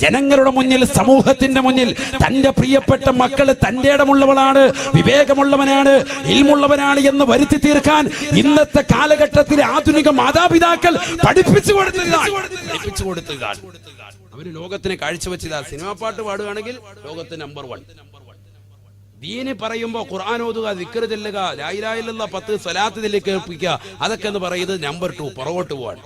ജനങ്ങളുടെ മുന്നിൽ സമൂഹത്തിന്റെ മുന്നിൽ തന്റെ പ്രിയപ്പെട്ട മക്കൾ തന്റെ ഇടമുള്ളവളാണ് വിവേകമുള്ളവനാണ് ഇൽമുള്ളവനാണ് എന്ന് വരുത്തി തീർക്കാൻ ഇന്നത്തെ കാലഘട്ടത്തിലെ ആധുനിക മാതാപിതാക്കൾ പഠിപ്പിച്ചു കൊടുത്തതാണ് പഠിപ്പിച്ചു അവർ ലോകത്തിന് കാഴ്ചവെച്ചതാ സിനിമാ പാട്ട് പാടുകയാണെങ്കിൽ ലോകത്ത് നമ്പർ വൺ ദീന് പറയുമ്പോ ഖുർആൻ ഓതുക ദിക്കർ ചെല്ലുക ലായിലായില്ല പത്ത് സ്വലാത്ത് ചെല്ലി കേൾപ്പിക്കുക അതൊക്കെ എന്ന് പറയുന്നത് നമ്പർ ടു പുറകോട്ട് പോവാണ്.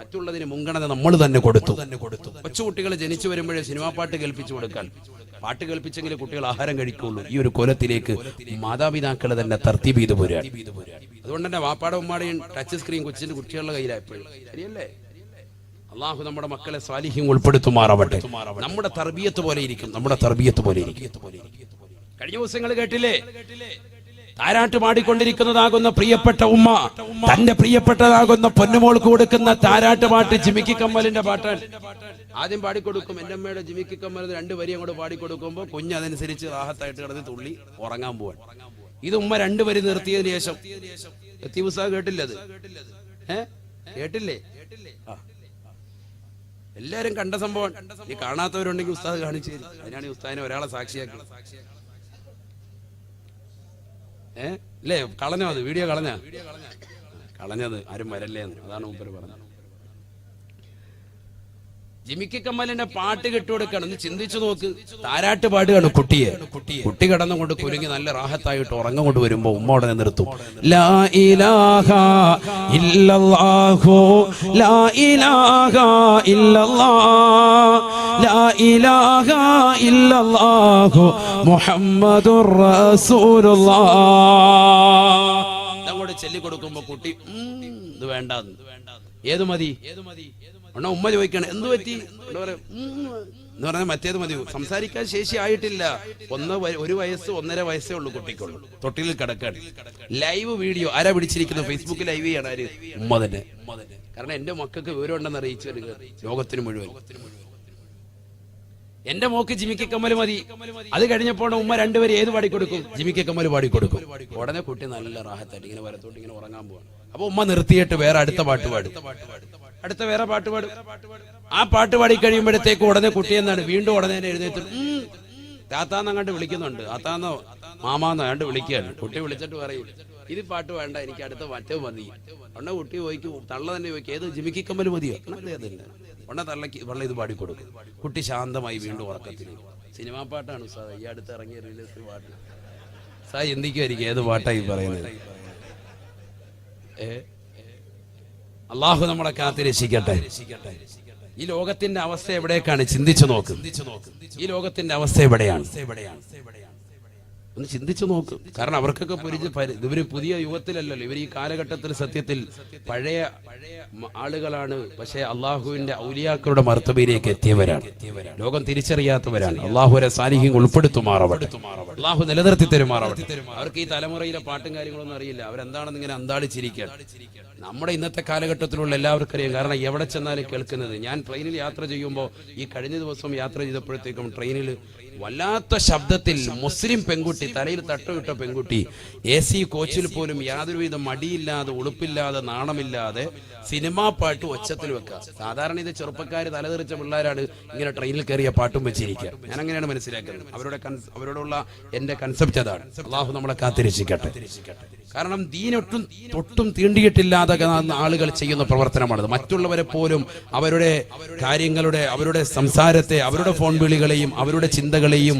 മറ്റുള്ളതിന് മുൻഗണന നമ്മൾ തന്നെ കൊടുത്തു. തന്നെ കൊടുത്തു. കൊച്ചുകുട്ടികൾ ജനിച്ചു വരുമ്പോഴേ സിനിമാ പാട്ട് കേൾപ്പിച്ചു കൊടുക്കാൻ. പാട്ട് കേൾപ്പിച്ചെങ്കിലും കുട്ടികൾ ആഹാരം കഴിക്കുള്ളൂ. ഈ ഒരു കൊലത്തിലേക്ക് മാതാപിതാക്കൾ തന്നെ തർത്തീബ് ചെയ്തു പോരാ അതുകൊണ്ട് തന്നെ വാപ്പാടെ ഉമ്മാടെയും ടച്ച് സ്ക്രീൻ കൊച്ചിന്റെ കുട്ടികളുടെ കയ്യിലായപ്പോഴും. ശരിയല്ലേ? അള്ളാഹു നമ്മുടെ മക്കളെ സ്വാലിഹ്യം ഉൾപ്പെടുത്തുമാറാവട്ടെ. നമ്മുടെ തർബീയത്ത് പോലെ ഇരിക്കും. നമ്മുടെ തർബീയത്ത് പോലെ ഇരിക്കും. കഴിഞ്ഞ ദിവസങ്ങൾ കേട്ടില്ലേ? താരാട്ട് പാടിക്കൊണ്ടിരിക്കുന്നതാകുന്ന പ്രിയപ്പെട്ട ഉമ്മ തന്റെ പ്രിയപ്പെട്ടതാകുന്ന പൊന്നുമോൾക്ക് കൊടുക്കുന്ന താരാട്ട് പാട്ട് ജിമിക്കി കമ്മലിന്റെ പാട്ടാണ്. ആദ്യം പാടിക്കൊടുക്കും എന്റെ അമ്മയുടെ ജിമിക്കി കമ്മൽ രണ്ട് വരി അങ്ങോട്ട് പാടിക്കൊടുക്കുമ്പോൾ കുഞ്ഞ് അതനുസരിച്ച് റാഹത്തായിട്ട് കിടന്ന് തുള്ളി ഉറങ്ങാൻ പോവാൻ ഇത് ഉമ്മ രണ്ട് വരി നിർത്തിയതിനു ശേഷം. കേട്ടില്ല അത്? ഏ? കേട്ടില്ലേ? എല്ലാരും കണ്ട സംഭവം. ഈ കാണാത്തവരുണ്ടെങ്കിൽ ഉസ്താദ് കാണിച്ചു അതിനാണ് ഈ ഉസ്താദിനെ ഒരാളെ സാക്ഷിയാക്കി. ഏ? അല്ലേ കളഞ്ഞോ അത്? വീഡിയോ കളഞ്ഞ? കളഞ്ഞത് ആരും വരല്ലേ എന്ന്. അതാണ് മൂപ്പര് പറഞ്ഞത്. ജിമിക്കി കമ്മലിന്റെ പാട്ട് കെട്ടുകൊടുക്കണം. ഒന്ന് ചിന്തിച്ചു നോക്ക്. താരാട്ട് പാടുകയാണ് കുട്ടിയെ. കുട്ടി കിടന്നുകൊണ്ട് കുലുങ്ങി നല്ല റാഹത്തായിട്ട് ഉറങ്ങം കൊണ്ട് വരുമ്പോ ഉമ്മ ഉടനെ നിർത്തും. ലാ ഇലാഹ ഇല്ലല്ലാഹു. ലാ ഇലാഹ ലാ ഇലാഹ ഇല്ലല്ലാഹു. മുഹമ്മദുർ അങ്ങോട്ട് ചൊല്ലിക്കൊടുക്കുമ്പോ കുട്ടി ഇത് വേണ്ട ഏത് മതി? ഉണ്ണ ഉമ്മ ചോദിക്കണം. എന്ത് പറ്റി? എന്ന് പറഞ്ഞാൽ മറ്റേത് മതി. സംസാരിക്കാൻ ശേഷി ആയിട്ടില്ല. ഒന്ന് ഒരു വയസ്സ് ഒന്നര വയസ്സേ ഉള്ളൂ കുട്ടിക്കുള്ളൂ. തൊട്ടിലിൽ കിടക്കാണ്. ലൈവ് വീഡിയോ ആരാ പിടിച്ചിരിക്കുന്നത് ഫേസ്ബുക്ക് ലൈവ് ചെയ്യാണ് ആര്? ഉമ്മ തന്നെ. കാരണം എന്റെ മക്കൾക്ക് വിവരം ഉണ്ടെന്ന് അറിയിച്ചു വരിക ലോകത്തിന് മുഴുവൻ. എന്റെ മോക്ക് ജിമിക്ക് കമ്മൽ മതി. അത് കഴിഞ്ഞപ്പോൾ ഉമ്മ രണ്ടുപേരും ഏത് പാടിക്കൊടുക്കും? ജിമിക്ക് കമ്മൽ പാടിക്കൊടുക്കും. ഉടനെ കുട്ടി നല്ല റാഹത്തായിട്ട് ഇങ്ങനെ വരത്തോട്ട് ഇങ്ങനെ ഉറങ്ങാൻ പോവാണ്. അപ്പൊ ഉമ്മ നിർത്തിയിട്ട് വേറെ അടുത്ത പാട്ട് പാടും. അടുത്ത വേറെ പാട്ട് പാടും. ആ പാട്ട് പാടി കഴിയുമ്പോഴത്തേക്ക് ഉടനെ കുട്ടി എന്നാണ് വീണ്ടും ഉടനെ തന്നെ എഴുന്നേറ്റ് താത്താന്ന് അങ്ങോട്ട് വിളിക്കുന്നുണ്ട്. താത്താന്നോ? മാമാന്നോ? അങ്ങോട്ട് വിളിക്കുകയാണ്. കുട്ടി വിളിച്ചിട്ട് പറയും ഇത് പാട്ട് വേണ്ട എനിക്ക് അടുത്ത മറ്റേ മതി. ഉടനെ കുട്ടി ചോദിക്കും തള്ള തന്നെ ചോദിക്കും ഏത്? ജിമിക്കി കമ്മൽ മതിയോ? അതെ അതല്ല ഉടനെ തള്ളക്ക് വെള്ളം ഇത് പാടിക്കൊടുക്കും കുട്ടി ശാന്തമായി വീണ്ടും ഉറക്കത്തിൽ സിനിമാ പാട്ടാണ് സാർ ഈ അടുത്ത് ഇറങ്ങിയ റിലീസ് പാട്ട്. സാർ ചിന്തിക്കുമായിരിക്കും ഏത് പാട്ടായി പറയുന്നത്. ഏ? അള്ളാഹു നമ്മളെ കാത്തിരക്ഷിക്കട്ടെ ഈ ലോകത്തിന്റെ അവസ്ഥ എവിടേക്കാണ്? ചിന്തിച്ചു നോക്ക്. ഈ ലോകത്തിന്റെ അവസ്ഥ എവിടെയാണ് എവിടെയാണ്? ഒന്ന് ചിന്തിച്ചു നോക്ക്. കാരണം അവർക്കൊക്കെ പരിചയ പരി- ഇവർ പുതിയ യുഗത്തിലല്ലല്ലോ. ഇവർ ഈ കാലഘട്ടത്തിൽ സത്യത്തിൽ പഴയ ആളുകളാണ്. പക്ഷേ അള്ളാഹുവിന്റെ ഔലിയാക്കളുടെ മർത്തബയിലേക്ക് എത്തിയവരാണ്. ലോകം തിരിച്ചറിയാത്തവരാണ്. അള്ളാഹുരെ സാന്നിധ്യം ഉൾപ്പെടുത്തുമാറവട്ടെ. അള്ളാഹു നിലനിർത്തി തരുമാറവട്ടെ. അവർക്ക് ഈ തലമുറയിലെ പാട്ടും കാര്യങ്ങളൊന്നും അറിയില്ല. അവരെന്താണെന്ന് ഇങ്ങനെ അന്താളിച്ചിരിക്കുകയാണ്. നമ്മുടെ ഇന്നത്തെ കാലഘട്ടത്തിലുള്ള എല്ലാവർക്കും അറിയാം. കാരണം എവിടെ ചെന്നാലും കേൾക്കുന്നത്. ഞാൻ ട്രെയിനിൽ യാത്ര ചെയ്യുമ്പോൾ ഈ കഴിഞ്ഞ ദിവസം യാത്ര ചെയ്തപ്പോഴത്തേക്കും ട്രെയിനിൽ വല്ലാത്ത ശബ്ദത്തിൽ മുസ്ലിം പെൺകുട്ടി തലയിൽ തട്ടുവിട്ട പെൺകുട്ടി എ സി കോച്ചിൽ പോലും യാതൊരുവിധ മടിയില്ലാതെ ഉളുപ്പില്ലാതെ നാണമില്ലാതെ സിനിമാ പാട്ട് ഒച്ചത്തിൽ വെക്കുക. സാധാരണ ഇത് ചെറുപ്പക്കാർ തലതെറിച്ച പിള്ളേരാണ് ഇങ്ങനെ ട്രെയിനിൽ കയറിയ പാട്ടും വെച്ചിരിക്കുക. ഞാൻ അങ്ങനെയാണ് മനസ്സിലാക്കുന്നത്. അവരുടെ അവരോടുള്ള എന്റെ കൺസെപ്റ്റ് അതാണ്. അള്ളാഹു നമ്മളെ കാത്തിരക്ഷിക്കട്ടെ. കാരണം ദീനൊട്ടും തൊട്ടും തീണ്ടിയിട്ടില്ലാതെ ആളുകൾ ചെയ്യുന്ന പ്രവർത്തനമാണത്. മറ്റുള്ളവരെ പോലും അവരുടെ കാര്യങ്ങളുടെ അവരുടെ സംസാരത്തെ അവരുടെ ഫോൺ വിളികളെയും അവരുടെ ചിന്തകളെയും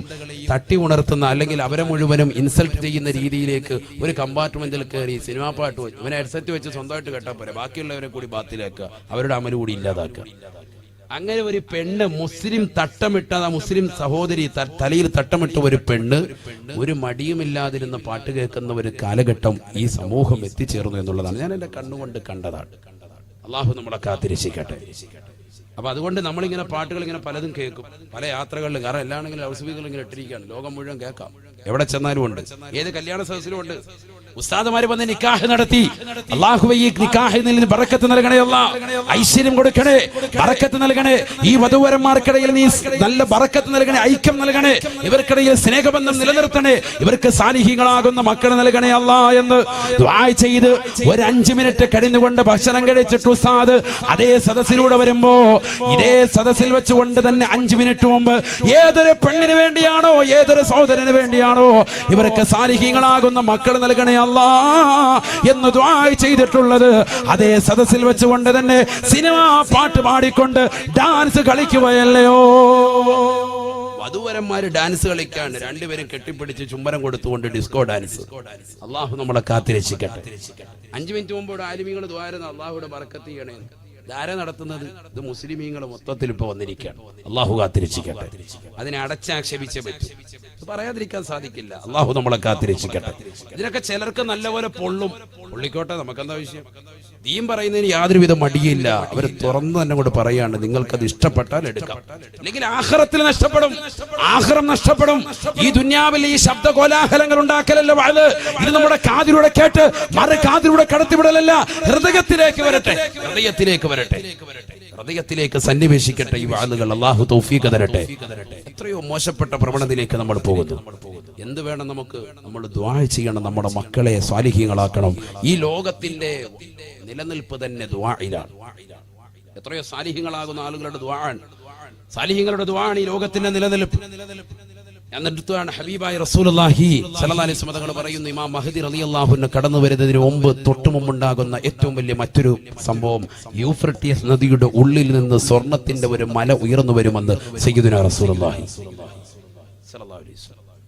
തട്ടി ഉണർത്തുന്ന അല്ലെങ്കിൽ അവരെ മുഴുവനും ഇൻസൾട്ട് ചെയ്യുന്ന രീതിയിലേക്ക് ഒരു കമ്പാർട്ട്മെന്റിൽ കയറി സിനിമാ പാട്ട് ഇവനെ ഹെഡ്സെറ്റ് വെച്ച് സ്വന്തമായിട്ട് കേട്ടാൽ പോരെ. ബാക്കിയുള്ളവരെ കൂടി ബാത്തിലാക്കുക. അവരുടെ അമൽ കൂടി ഇല്ലാതാക്കുക. അങ്ങനെ ഒരു പെണ്ണ് മുസ്ലിം തട്ടമിട്ട ആ മുസ്ലിം സഹോദരി തലയിൽ തട്ടമിട്ട ഒരു പെണ്ണ് ഒരു മടിയുമില്ലാതിരുന്ന പാട്ട് കേൾക്കുന്ന ഒരു കാലഘട്ടം ഈ സമൂഹം എത്തിച്ചേർന്നു എന്നുള്ളതാണ്. ഞാൻ എന്റെ കണ്ണുകൊണ്ട് കണ്ടതാണ്. അള്ളാഹു നമ്മളെ കാത്തിരിച്ചിക്കട്ടെ അപ്പൊ അതുകൊണ്ട് നമ്മളിങ്ങനെ പാട്ടുകൾ ഇങ്ങനെ പലതും കേൾക്കും. പല യാത്രകളിലും. കാരണം എല്ലാണെങ്കിലും സ്പീക്കറിൽ ഇങ്ങനെ ഇട്ടിരിക്കുകയാണ്. ലോകം മുഴുവൻ കേൾക്കാം. എവിടെ ചെന്നാലും ഉണ്ട്. ഏത് കല്യാണ സദസ്സിലും ഉണ്ട്. ഉസ്താദുമാര് വന്ന് നിക്കാഹ് നടത്തി. അള്ളാഹുബൈ നിക്കാഹിൽ നിന്ന് ബറക്കത്ത് നൽകണേ അല്ല. ഐശ്വര്യം കൊടുക്കണേ ബറക്കത്ത് നൽകണേ. ഈ വധുവരന്മാർക്കിടയിൽ നീ നല്ല ബറക്കത്ത് നൽകണേ ഐക്യം നൽകണേ. ഇവർക്കിടയിൽ സ്നേഹബന്ധം നിലനിർത്തണേ. ഇവർക്ക് സാലിഹ്യങ്ങളാകുന്ന മക്കൾ നൽകണേ അല്ല എന്ന് ചെയ്ത് ഒരു അഞ്ചു മിനിറ്റ് കഴിഞ്ഞുകൊണ്ട് ഭക്ഷണം കഴിച്ചിട്ട് ഉസ്താദ് അതേ സദസ്സിലൂടെ വരുമ്പോ ഇതേ സദസ്സിൽ വെച്ചുകൊണ്ട് തന്നെ അഞ്ചു മിനിറ്റ് മുമ്പ് ഏതൊരു പെണ്ണിന് വേണ്ടിയാണോ ഏതൊരു സഹോദരന് വേണ്ടിയാണോ ഇവർക്ക് സാലിഹ്യങ്ങളാകുന്ന മക്കൾ നൽകണേ അല്ലാ എന്ന് ദ്വാ ചെയ്തിട്ടുള്ളത് അതേ സദസ്സിൽ വെച്ചുകൊണ്ട് തന്നെ സിനിമ പാട്ട് പാടിക്കൊണ്ട് ഡാൻസ് കളിക്കുകയല്ലയോ? വധുവരന്മാര് ഡാൻസ് കളിക്കാണ്. രണ്ടുപേരും കെട്ടിപ്പിടിച്ച് ചുംബനം കൊടുത്തുകൊണ്ട് ഡിസ്കോ ഡാൻസ്. അള്ളാഹു നമ്മളെ കാത്തിരക്ഷിക്കട്ടെ. അഞ്ചു മിനിറ്റ് മുമ്പോട് ആലിമികൾ ദ്വാരുന്ന അള്ളാഹുടെ ബറക്കത്ത് ചെയ്യണേ. ധാര നടത്തുന്നത്? ഇത് മുസ്ലിമീങ്ങൾ മൊത്തത്തിൽ ഇപ്പൊ വന്നിരിക്കുകയാണ്. അള്ളാഹു കാത്തിരക്ഷിക്കട്ടെ അതിനെ അടച്ചാക്ഷേപിച്ചേ പറ്റും. പറയാതിരിക്കാൻ സാധിക്കില്ല. അള്ളാഹു നമ്മളെ കാത്തിരക്ഷിക്കട്ടെ ഇതിനൊക്കെ ചിലർക്ക് നല്ലപോലെ പൊള്ളും. പൊള്ളിക്കോട്ടെ നമുക്കെന്താ വിഷയം? ദീൻ പറയുന്നതിന് യാതൊരുവിധ മടിയില്ല. അവർ തുറന്നു തന്നെ കൊണ്ട് പറയാണ് നിങ്ങൾക്കത് ഇഷ്ടപ്പെട്ടാൽ എടുക്കാം. അല്ലെങ്കിൽ ആഹ്റത്തിൽ നഷ്ടപ്പെടും. ആഹ്റം നഷ്ടപ്പെടും. ഈ ദുന്യാവിൽ ഈ ശബ്ദ കോലാഹലങ്ങൾ ഉണ്ടാക്കലല്ല വാഴ്? ഇത് നമ്മുടെ കാതിലൂടെ കേട്ട് മറു കാതിലൂടെ കടത്തിവിടലല്ല ഹൃദയത്തിലേക്ക് വരട്ടെ. ഹൃദയത്തിലേക്ക് വരട്ടെ. ഹൃദയത്തിലേക്ക് സന്നിവേശിക്കട്ടെ ഈ വാളുകൾ. അള്ളാഹു തൗഫീഖ് തരട്ടെ. എത്രയോ മോശപ്പെട്ട പ്രവണതയിലേക്ക് നമ്മൾ പോകുന്നു. എന്ത് വേണം നമുക്ക്? നമ്മൾ ദ്വാ ചെയ്യണം. നമ്മുടെ മക്കളെ സ്വാലിഹ്യങ്ങളാക്കണം ഈ ലോകത്തിന്റെ നിലനിൽപ്പ് തന്നെ ദ്വായിലാണ് എത്രയോ സാലിഹ്യങ്ങളാകുന്ന ആളുകളുടെ ദ്വാൻ സാലിഹ്യങ്ങളുടെ ദ്വാണ് ഈ ലോകത്തിന്റെ നിലനിൽപ്പ്. എന്നിട്ടാണ് ഹബീബായി അലൈഹി വസല്ലം തങ്ങൾ പറയുന്നു ഇമാം മഹദി റളിയല്ലാഹുവിന് കടന്നു വരുന്നതിന് മുമ്പ് തൊട്ടു മുമ്പുണ്ടാകുന്ന ഏറ്റവും വലിയ മറ്റൊരു സംഭവം യൂഫ്രട്ടീസ് നദിയുടെ ഉള്ളിൽ നിന്ന് സ്വർണത്തിന്റെ ഒരു മല ഉയർന്നു വരുമെന്ന് സയ്യിദുന വസല്ലം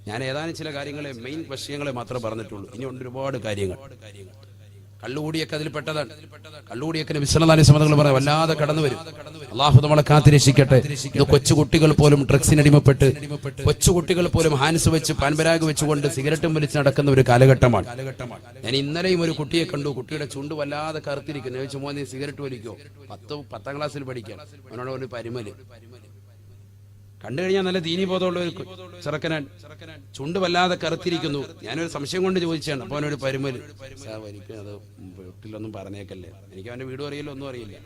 ഞാൻ ഏതാനും ചില കാര്യങ്ങളെ മെയിൻ വിഷയങ്ങളെ മാത്രമേ പറഞ്ഞിട്ടുള്ളൂ. ഇനി ഒരുപാട് കാര്യങ്ങൾ. കള്ളുകൂടിയൊക്കെ അതിൽ പെട്ടതാണ്. കള്ളുകൂടിയൊക്കെ വിശ്വനാഥി സമതങ്ങൾ പറയാം വല്ലാതെ കടന്നു വരും. അള്ളാഹു നമ്മളെ കാത്തിരക്ഷിക്കട്ടെ. ഇത് കൊച്ചു കുട്ടികൾ പോലും ഡ്രഗ്സിന് അടിമപ്പെട്ട് കൊച്ചു കുട്ടികൾ പോലും ഹാൻസ് വെച്ച് പാൻപരാഗ് വെച്ചുകൊണ്ട് സിഗരറ്റും വലിച്ച് നടക്കുന്ന ഒരു കാലഘട്ടമാണ്. ഞാൻ ഇന്നലെയും ഒരു കുട്ടിയെ കണ്ടു. കുട്ടിയുടെ ചുണ്ട് വല്ലാതെ കറുത്തിരിക്കുന്നു. ചോദിച്ചു മോനെ സിഗരറ്റ് വലിക്കോ? പത്ത് പത്താം ക്ലാസ്സിൽ പഠിക്കാം അവനോട് ഒരു പരിമൽ. കണ്ടു കഴിഞ്ഞാൽ നല്ല ദീനി ബോധമുള്ള ഒരു ചെറുക്കനാൻ ചുണ്ട് വല്ലാതെ കറുത്തിരിക്കുന്നു. ഞാനൊരു സംശയം കൊണ്ട് ചോദിച്ചാണ് അപ്പൊ അവനൊരു പരുമൽ. എനിക്ക് അത് വീട്ടിലൊന്നും പറഞ്ഞേക്കല്ലേ. എനിക്ക് അവന്റെ വീട് അറിയില്ല ഒന്നും അറിയില്ല.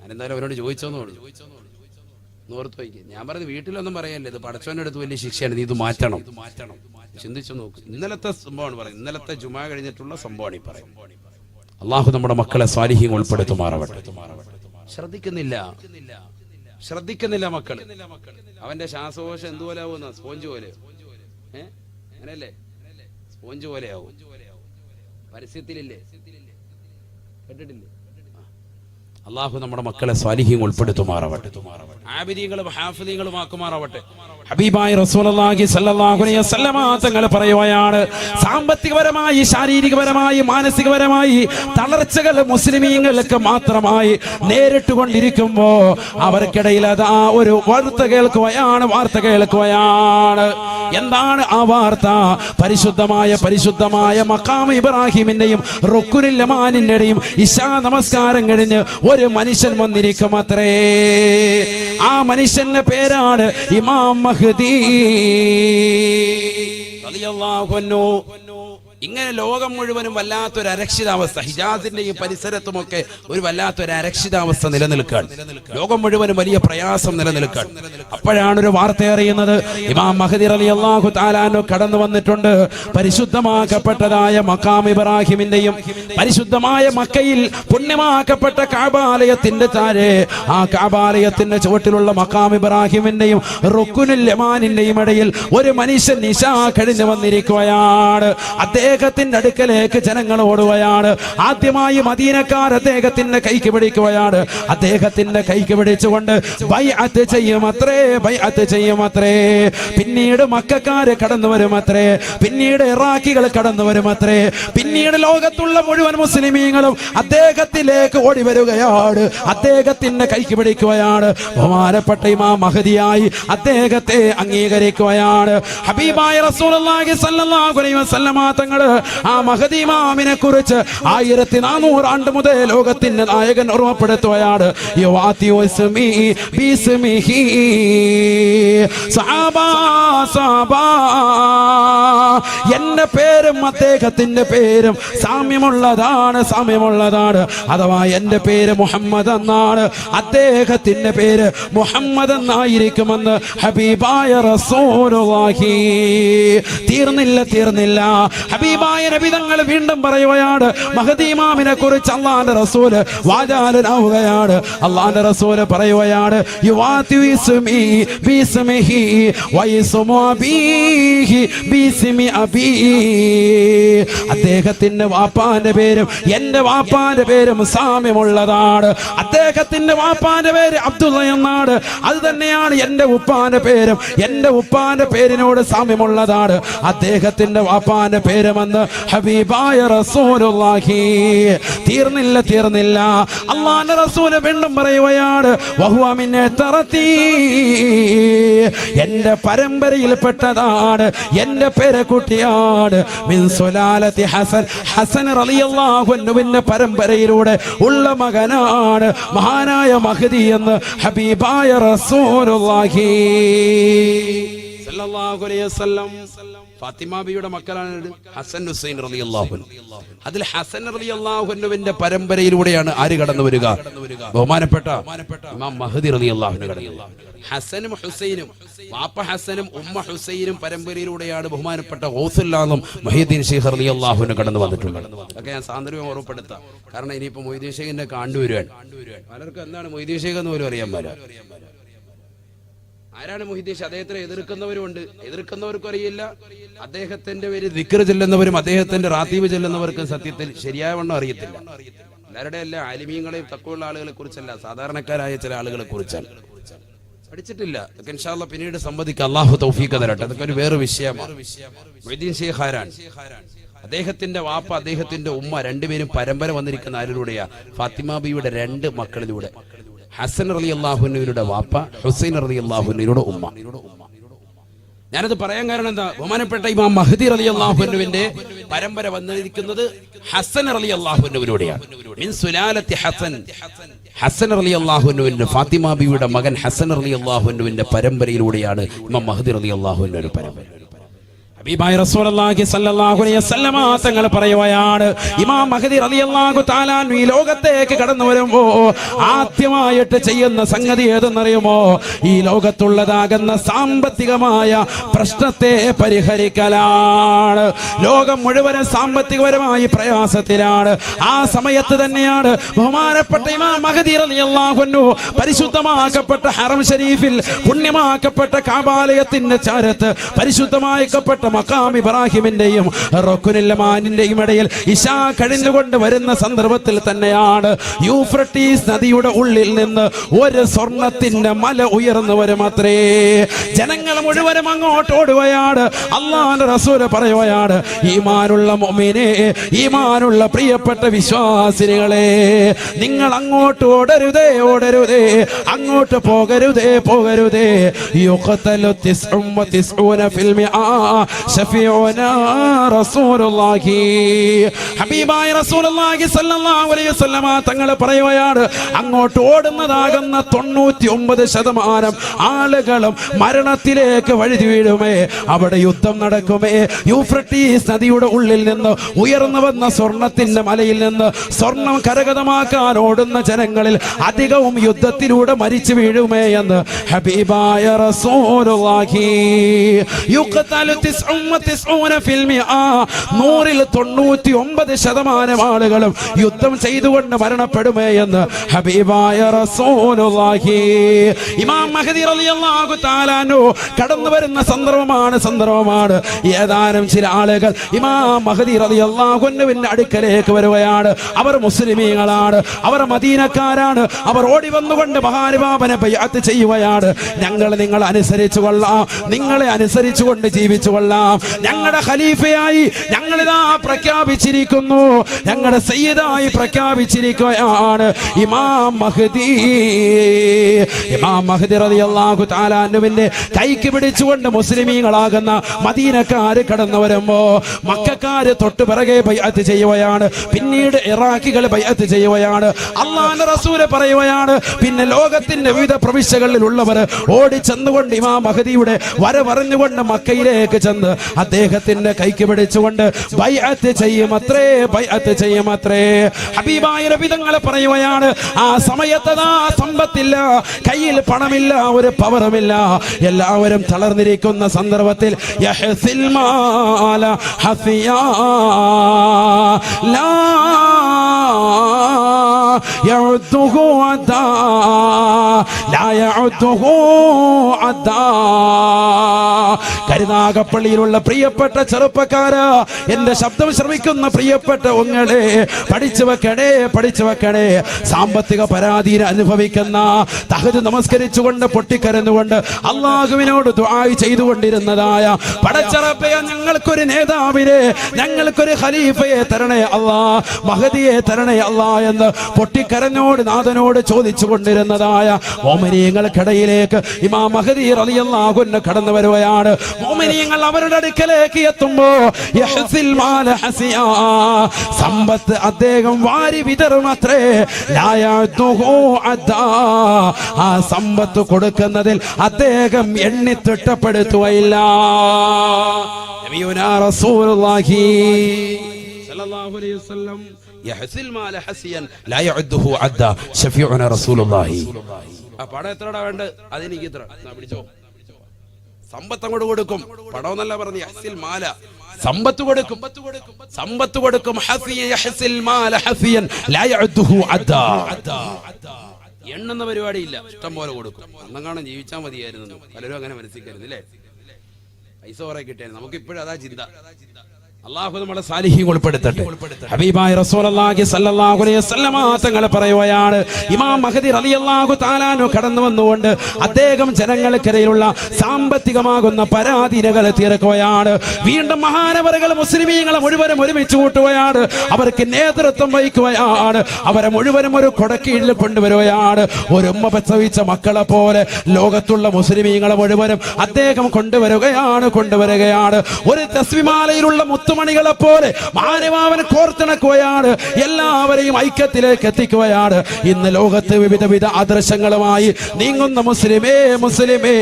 ഞാനെന്തായാലും അവനോട് ചോദിച്ചോന്നു നോർത്ത് വയ്ക്കുക ഞാൻ പറഞ്ഞത് വീട്ടിലൊന്നും പറയല്ലേ. ഇത് പടച്ചോന്റെ അടുത്ത് വലിയ ശിക്ഷയാണ്. നീ ഇത് മാറ്റണം. ചിന്തിച്ചു നോക്ക്. ഇന്നലത്തെ സംഭവമാണ് പറയുന്നത്. ഇന്നലത്തെ ജുമാ കഴിഞ്ഞിട്ടുള്ള സംഭവമാണ് ഈ പറയും അള്ളാഹു നമ്മുടെ മക്കളെ സ്വാലിഹ്യം ഉൾപ്പെടുത്തുമാറവട്ടെ. ശ്രദ്ധിക്കുന്നില്ല. ശ്രദ്ധിക്കുന്നില്ല മക്കൾ അവന്റെ ശ്വാസകോശം എന്തുപോലെ ആവുന്ന സ്പോഞ്ച് പോലെ. ഏ? അങ്ങനെയല്ലേ? സ്പോഞ്ച് പോലെ ആവും. പരസ്യത്തിലില്ലേ? കേട്ടിട്ടില്ലേ. അള്ളാഹു നമ്മുടെ മക്കളെ സ്വാലിഹ്യം ഉൾപ്പെടുത്തുമാറാവട്ടെ. ആബിദീങ്ങളും ഹാഫിദീങ്ങളും ആക്കുമാറാവട്ടെ ഹബീബായി വസല്ലമ തങ്ങൾ പറയുകയാണ് സാമ്പത്തികപരമായി ശാരീരികപരമായി മാനസികപരമായി തളർച്ചകൾ മുസ്ലിമീങ്ങൾക്ക് മാത്രമായി നേരിട്ട് അവർക്കിടയിൽ അതാ ഒരു വാർത്ത കേൾക്കുകയാണ് വാർത്ത കേൾക്കുകയാണ്. എന്താണ് ആ വാർത്ത? പരിശുദ്ധമായ പരിശുദ്ധമായ മക്കാം ഇബ്രാഹിമിന്റെയും റുക്കുനിൽ ലമാനിന്റെയും ഇശാ നമസ്കാരം കഴിഞ്ഞ് ഒരു മനുഷ്യൻ വന്നിരിക്കും അത്രേ. ആ മനുഷ്യന്റെ പേരാണ് ഇമാം മഹദി. ഇങ്ങനെ ലോകം മുഴുവനും വല്ലാത്തൊരു അരക്ഷിതാവസ്ഥ ഹിജാസിന്റെ ഈ പരിസരത്തുമൊക്കെ ഒരു വല്ലാത്തൊരു അരക്ഷിതാവസ്ഥ നിലനിൽക്കാൻ ലോകം മുഴുവനും വലിയ പ്രയാസം നിലനിൽക്കാൻ അപ്പോഴാണ് ഒരു വാർത്ത അറിയുന്നത് ഇമാം മഹദിർ അലി അള്ളാഹു താലാനോ കടന്നു വന്നിട്ടുണ്ട്. പരിശുദ്ധമാക്കപ്പെട്ടതായ മക്കാം ഇബ്രാഹിമിന്റെയും പരിശുദ്ധമായ മക്കയിൽ പുണ്യമാക്കപ്പെട്ട കാബാലയത്തിന്റെ താഴെ ആ കാബാലയത്തിന്റെ ചുവട്ടിലുള്ള മക്കാം ഇബ്രാഹിമിന്റെയും റുക്കുനുൽ യമാനിന്റെയും ഇടയിൽ ഒരു മനുഷ്യൻ നിശ കഴിഞ്ഞു വന്നിരിക്കുകയാണ്. അദ്ദേഹത്തിന്റെ അടുക്കലേക്ക് ജനങ്ങൾ ഓടുകയാണ്. ആദ്യമായി മദീനക്കാർ അദ്ദേഹത്തിന്റെ കൈക്ക് പിടിക്കുകയാണ്. അദ്ദേഹത്തിന്റെ കൈക്ക് പിടിച്ചുകൊണ്ട് ബൈഅത്ത് ചെയ്യും അത്രേ ബൈഅത്ത് ചെയ്യും അത്രേ പിന്നീട് മക്കാര് കടന്നു വരും അത്രേ പിന്നീട് ഇറാഖികൾ കടന്നു വരും അത്രേ പിന്നീട് ലോകത്തുള്ള മുഴുവൻ മുസ്ലിമീങ്ങളും അദ്ദേഹത്തിലേക്ക് ഓടി വരികയാണ്. അദ്ദേഹത്തിന്റെ കൈക്ക് പിടിക്കുകയാണ്. ബഹുമാനപ്പെട്ട ഇമാ മഹതിയായി അദ്ദേഹത്തെ അംഗീകരിക്കുകയാണ്. ഹബീബായ റസൂലുള്ളാഹി സ്വല്ലല്ലാഹു അലൈഹി വസല്ലമ തങ്ങൾ ആ മഹദിമാമിനെ കുറിച്ച് ആയിരത്തി നാനൂറ് ആണ്ട് മുതൽ ലോകത്തിന്റെ നായകൻ ഓർമ്മപ്പെടുത്തുകയാണ്. എന്റെ പേരും അദ്ദേഹത്തിന്റെ പേരും സാമ്യമുള്ളതാണ് സാമ്യമുള്ളതാണ്. അഥവാ എന്റെ പേര് മുഹമ്മദ് എന്നാണ് അദ്ദേഹത്തിന്റെ പേര് മുഹമ്മദ് എന്നായിരിക്കുമെന്ന് ഹബീബായ റസൂലുള്ളാഹി. തീർന്നില്ല തീർന്നില്ല. ഹബീബായ നബിതങ്ങൾ വീണ്ടും പറയുകയാണ് മഹദീമാമിനെ കുറിച്ച് അള്ളാന്റെ റസൂൽ വാചാലനാവുകയാണ്. അള്ളാന്റെ റസൂൽ പറയുകയാണ് അദ്ദേഹത്തിന്റെ വാപ്പാന്റെ പേരും എന്റെ വാപ്പാന്റെ പേരും സാമ്യമുള്ളതാണ്. അദ്ദേഹത്തിന്റെ വാപ്പാന്റെ പേര് അബ്ദുള്ള എന്നാണ്. അത് തന്നെയാണ് എന്റെ ഉപ്പാന്റെ പേരും. എന്റെ ഉപ്പാന്റെ പേരിനോട് സാമ്യമുള്ളതാണ്. അദ്ദേഹത്തിന്റെ വാപ്പാന്റെ പേരുമെന്ന് ഹബീബായ റസൂലുള്ളാഹി. തീർന്നില്ല തീർന്നില്ല. അള്ളാന്റെ റസൂൽ വീണ്ടും പറയുകയാണ് വഹുവ മിന്നെ തറത്തീ എന്റെ പരമ്പരയിൽപ്പെട്ടതാണ് എന്റെ പേരക്കുട്ടിയാണ്. മിൻ സുലാലത്തി ഹസൻ ഹസൻ റളിയല്ലാഹു അൻഹുവിന്റെ പരമ്പരയിലൂടെ ഉള്ള മകനാണ് മഹാനായ മഹദി എന്ന് ഹബീബായ റസൂലുള്ളാഹി. സല്ലല്ലാഹു അലൈഹി വസല്ലം ഫാത്തിമ ബിയുടെ മക്കളാണ് ഹസൻ ഹുസൈൻ റളിയല്ലാഹു അതിൽ ഹസൻ റളിയല്ലാഹു അൻഹുവിന്റെ പരമ്പരയിലൂടെയാണ് ആര് കടന്നു വരിക? ബഹുമാനപ്പെട്ട ഇമാം മഹദി റളിയല്ലാഹു അൻഹു കടന്നു. ഹസനും ഹുസൈനും വാപ്പ ഹസനും ഉമ്മ ഹുസൈനും പരമ്പരയിലൂടെയാണ് ബഹുമാനപ്പെട്ട ഓസുല്ലാന്നും മഹീദ്ദീൻ ഷെയ്ഖ് റളിയല്ലാഹു അൻഹു കടന്നു വന്നിട്ടുള്ളത്. അതൊക്കെ ഞാൻ സാന്ദർഭ്യം ഓർമ്മപ്പെടുത്താം. കാരണം ഇനിയിപ്പോ മൊയ്തീൻ ഷെയ്ഖിന്റെ കണ്ടുവരുവാൻ. പലർക്കും എന്താണ് മൊയ്തീൻ ഷെയ്ഖ് എന്ന് പോലും അറിയാൻ പാല ആരാണ് മൊഹിദ്ദീഷ് അദ്ദേഹത്തിനെ എതിർക്കുന്നവരുമുണ്ട് എതിർക്കുന്നവർക്കും അറിയില്ല. അദ്ദേഹത്തിന്റെ പേര് ദിക്ര ചെല്ലുന്നവരും അദ്ദേഹത്തിന്റെ റാത്തീവ് ചെല്ലുന്നവർക്കും സത്യത്തിൽ ശരിയായ വണ്ണം അറിയത്തില്ല. എല്ലാവരുടെ അല്ല ആലിമീങ്ങളെയും തക്കമുള്ള ആളുകളെ കുറിച്ചല്ല സാധാരണക്കാരായ ചില ആളുകളെ കുറിച്ചാണ്. പഠിച്ചിട്ടില്ല. അതൊക്കെ ഇൻഷാല്ല പിന്നീട് സംബന്ധിക്കുക അള്ളാഹു തൗഫീഖ് തരട്ടെ. അതൊക്കെ ഒരു വേറെ വിഷയമാണ്. അദ്ദേഹത്തിന്റെ വാപ്പ അദ്ദേഹത്തിന്റെ ഉമ്മ രണ്ടുപേരും പരമ്പര വന്നിരിക്കുന്ന ആരിലൂടെയാ? ഫാത്തിമാബിയുടെ രണ്ട് മക്കളിലൂടെ. ഹസൻ അലി അള്ളാഹുവിന്റെ വാപ്പ ഹുസൈൻ അലി അള്ളാഹുവിന്റെ ഉമ്മ. ഞാനത് പറയാൻ കാരണം എന്താ? ബഹുമാനപ്പെട്ട ഇമാം മഹദി അലി അള്ളാഹുനുവിന്റെ പരമ്പര വന്നിരിക്കുന്നത് ഹസൻ അലി സുലാലത്തി ഹസൻ. ഹസൻ അലി അള്ളാഹുനുവിന്റെ ഫാത്തിമ ബിയുടെ മകൻ ഹസൻ അലി അള്ളാഹുനുവിന്റെ പരമ്പരയിലൂടെയാണ് ഇമാം മഹദി അലി അള്ളാഹുവിന്റെ ഒരു പരമ്പര. ഹബീബായ റസൂലുള്ളാഹി സ്വല്ലല്ലാഹു അലൈഹി വസല്ലമ തങ്ങൾ പറയുകയാണ് ഇമാം മഹദി റളിയല്ലാഹു തആല ഈ ലോകത്തേക്ക് കടന്നു വരുമ്പോ ആദ്യമായിട്ട് ചെയ്യുന്ന സംഗതി ഏതെന്നറിയുമോ? ഈ ലോകത്തുള്ളതാകുന്ന സാമ്പത്തികമായ പ്രശ്നത്തെ പരിഹരിക്കലാണ്. ലോകം മുഴുവനും സാമ്പത്തികപരമായി പ്രയാസത്തിലാണ്. ആ സമയത്ത് തന്നെയാണ് ബഹുമാനപ്പെട്ട ഇമാം മഹദി റളിയല്ലാഹു അൻഹു പരിശുദ്ധമാക്കപ്പെട്ട ഹറം ഷരീഫിൽ പുണ്യമാക്കപ്പെട്ട കാബാലയത്തിന്റെ ചാരത്ത് പരിശുദ്ധമാക്കപ്പെട്ട മക്കാം ഇബ്രാഹിമിന്റെയും റൊക്കുനില്ലമാനിന്റെയും ഇടയിൽ ഇശാ കഴിഞ്ഞുകൊണ്ട് വരുന്ന സന്ദർഭത്തിൽ തന്നെയാണ് യൂഫ്രട്ടീസ് നദിയുടെ ഉള്ളിൽ നിന്ന് ഒരു സ്വർണത്തിന്റെ മല ഉയർന്നു വരും അത്രേ ജനങ്ങൾ മുഴുവനും അങ്ങോട്ട് ഓടുകയാണ്. അള്ളാന്റെ റസൂൽ പറയുകയാണ് ഈമാനുള്ള മൊമിനെ ഈമാനുള്ള പ്രിയപ്പെട്ട വിശ്വാസിനികളെ നിങ്ങൾ അങ്ങോട്ട് ഓടരുതേ ഓടരുതേ അങ്ങോട്ട് പോകരുതേ പോകരുതേ. ഫിൽ തങ്ങൾ പറയുകയാണ് അങ്ങോട്ട് ഓടുന്നതാകുന്ന തൊണ്ണൂറ്റി ഒമ്പത് ശതമാനം ആളുകളും മരണത്തിലേക്ക് വഴുതി വീഴുമേ അവിടെ യുദ്ധം നടക്കുമേ. യൂഫ്രട്ടീസ് നദിയുടെ ഉള്ളിൽ നിന്ന് ഉയർന്നു വന്ന സ്വർണത്തിന്റെ മലയിൽ നിന്ന് സ്വർണം കരകതമാക്കാൻ ഓടുന്ന ജനങ്ങളിൽ അധികവും യുദ്ധത്തിലൂടെ മരിച്ചു വീഴുമേ എന്ന് ഹബീബായ റസൂലുള്ളാഹി. യുഖ്തലു നൂറിൽ തൊണ്ണൂറ്റി ഒമ്പത് ശതമാനം ആളുകളും യുദ്ധം ചെയ്തുകൊണ്ട് മരണപ്പെടുമേ എന്ന് ഹബീബായ ഇമാം മഹദി കടന്നു വരുന്ന സന്ദർഭമാണ് സന്ദർഭമാണ്. ഏതാനും ചില ആളുകൾ ഇമാം മഹദി റലിയല്ലാഹുവിന്റെ അടുക്കലേക്ക് വരുകയാണ്. അവർ മുസ്ലിമീങ്ങളാണ് അവർ മദീനക്കാരാണ് അവർ ഓടി വന്നുകൊണ്ട് മഹാനുഭാവനെ ചെയ്യുകയാണ്. ഞങ്ങൾ നിങ്ങൾ അനുസരിച്ചു കൊള്ളാം നിങ്ങളെ അനുസരിച്ചു കൊണ്ട് ജീവിച്ചു കൊള്ളാം. ഞങ്ങളുടെ ഖലീഫയായി ഞങ്ങളിതാ പ്രഖ്യാപിച്ചിരിക്കുന്നു. ഞങ്ങളുടെ സയ്യിദായി പ്രഖ്യാപിച്ചിരിക്കുകയാണ് ഇമാം മഹദി. ഇമാം മഹദി റളിയല്ലാഹു തആല അൻഹുവിന്റെ കൈക്ക് പിടിച്ചുകൊണ്ട് മുസ്ലിമീങ്ങളാകുന്ന മദീനക്കാര് കടന്നു വരുമ്പോ മക്കാര് പിറകെ ബൈഅത്ത് ചെയ്യുകയാണ്. പിന്നീട് ഇറാഖികൾ ബൈഅത്ത് ചെയ്യുകയാണ്. അള്ളാഹുവിന്റെ റസൂൽ പറയുകയാണ്. പിന്നെ ലോകത്തിന്റെ വിവിധ പ്രവിശ്യകളിലുള്ളവർ ഓടി ചെന്നുകൊണ്ട് ഇമാം മഹദിയുടെ വരവറിഞ്ഞുകൊണ്ട് മക്കയിലേക്ക് ചെന്ന് അദ്ദേഹത്തിന്റെ കൈക്ക് പിടിച്ചുകൊണ്ട് ബൈഅത്ത് ചെയ്യുമത്രേ ബൈഅത്ത് ചെയ്യുമത്രേ. ഹബീബായ രബിതങ്ങളെ പറയുകയാണ് ആ സമയത്ത് സമ്പത്തില്ല കയ്യിൽ പണമില്ല ഒരു പവറുമില്ല. എല്ലാവരും തളർന്നിരിക്കുന്ന സന്ദർഭത്തിൽ ഹസിയാ ലാ യഉദ്ദുഹു അദാ ലാ يعده അദാ കരുനാഗപ്പള്ളിയിലുള്ള പ്രിയപ്പെട്ട ചെറുപ്പക്കാര എന്റെ ശബ്ദം ശ്രമിക്കുന്ന പ്രിയപ്പെട്ട ഉങ്ങളെ പഠിച്ചു വെക്കണേ പഠിച്ചു വെക്കണേ. സാമ്പത്തിക പരാതിയിൽ അനുഭവിക്കുന്ന തഹജ് നമസ്കരിച്ചുകൊണ്ട് പൊട്ടിക്കരന്നുകൊണ്ട് അള്ളാഹുവിനോട് ദുആയി ചെയ്തുകൊണ്ടിരുന്നതായ പടച്ചറപ്പയ ഞങ്ങൾക്കൊരു നേതാവിനെ ഞങ്ങൾക്കൊരു ഖലീഫയെ തരണേ അള്ളാ മഹദിയെ തരണേ അള്ളാ എന്ന് പൊട്ടിക്കരഞ്ഞോട് നാഥനോട് ചോദിച്ചു കൊണ്ടിരുന്നതായ ഓമനീയങ്ങൾക്കിടയിലേക്ക് ഇമാ മഹദി റളിയല്ലാഹുവിന് കടന്നു വരുകയാണ് മോമിനിയങ്ങൾ അവരുടെ അടുക്കലേക്ക് എത്തുമ്പോ. സമ്പത്ത് അദ്ദേഹം വാരി വിതറും അദ്ദാ. ആ സമ്പത്ത് കൊടുക്കുന്നതിൽ അദ്ദേഹം എണ്ണി തിട്ടപ്പെടുത്തുകയില്ല നബിയുനാ റസൂലുള്ളാഹി സല്ലല്ലാഹു അലൈഹി വസല്ലം യഹ്സിൽ المال حسيا. لا يعده عدا. شفيعنا رسول الله. പടം എത്രടാ വേണ്ട അതെനിക്ക് ഇത്ര. പിടിച്ചോ. സമ്പത്ത് അങ്ങോട്ട് കൊടുക്കും. പടം എന്നല്ല പറഞ്ഞു ഹസിൽ മാല. സമ്പത്ത് കൊടുക്കും. സമ്പത്ത് കൊടുക്കും. എണ്ണുന്ന പരിപാടിയില്ല. ഇഷ്ടം പോലെ കൊടുക്കും. അന്നങ്ങാണം ജീവിച്ചാൽ മതിയായിരുന്നു. പലരും അങ്ങനെ മനസ്സിലായിരുന്നു അല്ലേ? പൈസ കുറെ കിട്ടിയായിരുന്നു. നമുക്ക് ഇപ്പോഴും അതാ ചിന്ത. അള്ളാഹു നമ്മളെ ഉൾപ്പെടുത്തട്ടെ. ഹബീബായ റസൂലുള്ളാഹി സ്വല്ലല്ലാഹു അലൈഹി വസല്ലമ തങ്ങൾ പറയുകയാണ് ഇമാം മഹദി റളിയല്ലാഹു തആലാനു കടന്നു വന്നുകൊണ്ട് അദ്ദേഹം ജനങ്ങൾക്കിടയിലുള്ള സാമ്പത്തികമാകുന്ന പരാധീനകൾ തീർക്കുകയാണ്. വീണ്ടും മഹാനവറുകൾ മുസ്ലിമീങ്ങളെ മുഴുവനും ഒരുമിച്ച് കൂട്ടുകയാണ്. അവർക്ക് നേതൃത്വം വഹിക്കുകയാണ്. അവരെ മുഴുവനും ഒരു കൊടക്കീഴിൽ കൊണ്ടുവരികയാണ്. ഒരു ഉമ്മ പ്രസവിച്ച മക്കളെ പോലെ ലോകത്തുള്ള മുസ്ലിമീങ്ങളെ മുഴുവനും അദ്ദേഹം കൊണ്ടുവരികയാണ് കൊണ്ടുവരികയാണ്. ഒരു തസ്വിമാലയിലുള്ള മുത്തുമണികളെ പോലെ മാനവാവൻ കോർത്തിണക്കുകയാണ്. എല്ലാവരെയും ഐക്യത്തിലേക്ക് എത്തിക്കുകയാണ്. ഇന്ന് ലോകത്ത് വിവിധ വിധ ആദർശങ്ങളുമായി നീങ്ങുന്ന മുസ്ലിമേ മുസ്ലിമേ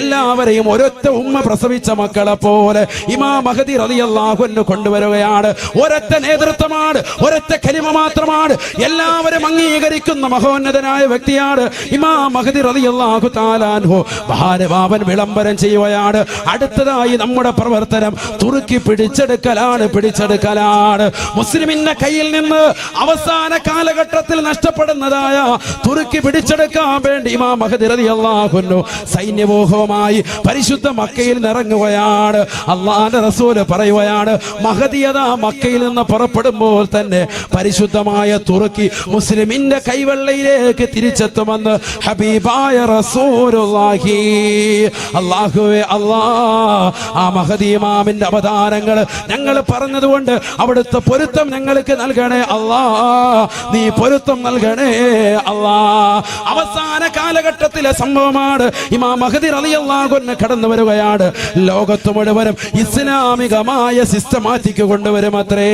എല്ലാവരെയും ഒരൊറ്റ ഉമ്മ പ്രസവിച്ച മക്കളെ പോലെ ഇമാ മഹദി റതിയല്ലാഹുന്ന് കൊണ്ടുവരികയാണ്. ഒരൊറ്റ നേതൃത്വമാണ് ഒരൊറ്റ കലിമ മാത്രമാണ്. എല്ലാവരും അംഗീകരിക്കുന്ന മഹോന്നതനായ വ്യക്തിയാണ് ഇമാ മഹദി റതിയല്ലാഹു താലാൻഹു ഭാരവാവൻ വിളംബരം ചെയ്യുകയാണ്. അടുത്തതായി നമ്മുടെ പ്രവർത്തനം തുറുക്കി പിടിച്ചെടുക്കലാണ് പിടിച്ചെടുക്കലാണ് മുസ്ലിമിന്റെ കയ്യിൽ നിന്ന് അവസാന കാലഘട്ടത്തിൽ നഷ്ടപ്പെടുന്നതായ തുറുക്കി പിടിച്ചെടുക്കാൻ വേണ്ടി ഇമാ മഹദി അള്ളാഹുന്നു സൈന്യമോഹവുമായി പരിശുദ്ധ മക്കയിൽ നിറങ്ങുകയാണ് അള്ളാന്റെ റസൂൽ പറയുകയാണ് മഹദിയത മക്കയിൽ നിന്ന് പുറപ്പെടുമ്പോൾ തന്നെ പരിശുദ്ധമായ തുർക്കി മുസ്ലിമിന്റെ കൈവെള്ളയിലേക്ക് തിരിച്ചെത്തുമെന്ന് ഹബീബായ റസൂലുള്ളാഹി. അള്ളാഹുവേ അള്ളാ ആ മഹദി ഇമാമിന്റെ അവതാരങ്ങൾ ഞങ്ങൾ പറഞ്ഞതുകൊണ്ട് അവിടുത്തെ പൊരുത്തം ഞങ്ങൾക്ക് നൽകണേ അള്ളാ നീ പൊരുത്തം നൽകണേ അള്ളാ അവസാന കാലഘട്ടത്തിലെ സംഭവമാണ് ഇമാ മഹദി റളിയല്ലാഹുവിന് കടന്നു വരികയാണ്. ലോകത്ത് മുഴുവനും ഇസ്ലാമികമായ സിസ്റ്റമാറ്റിക് കൊണ്ടുവരും അത്രേ.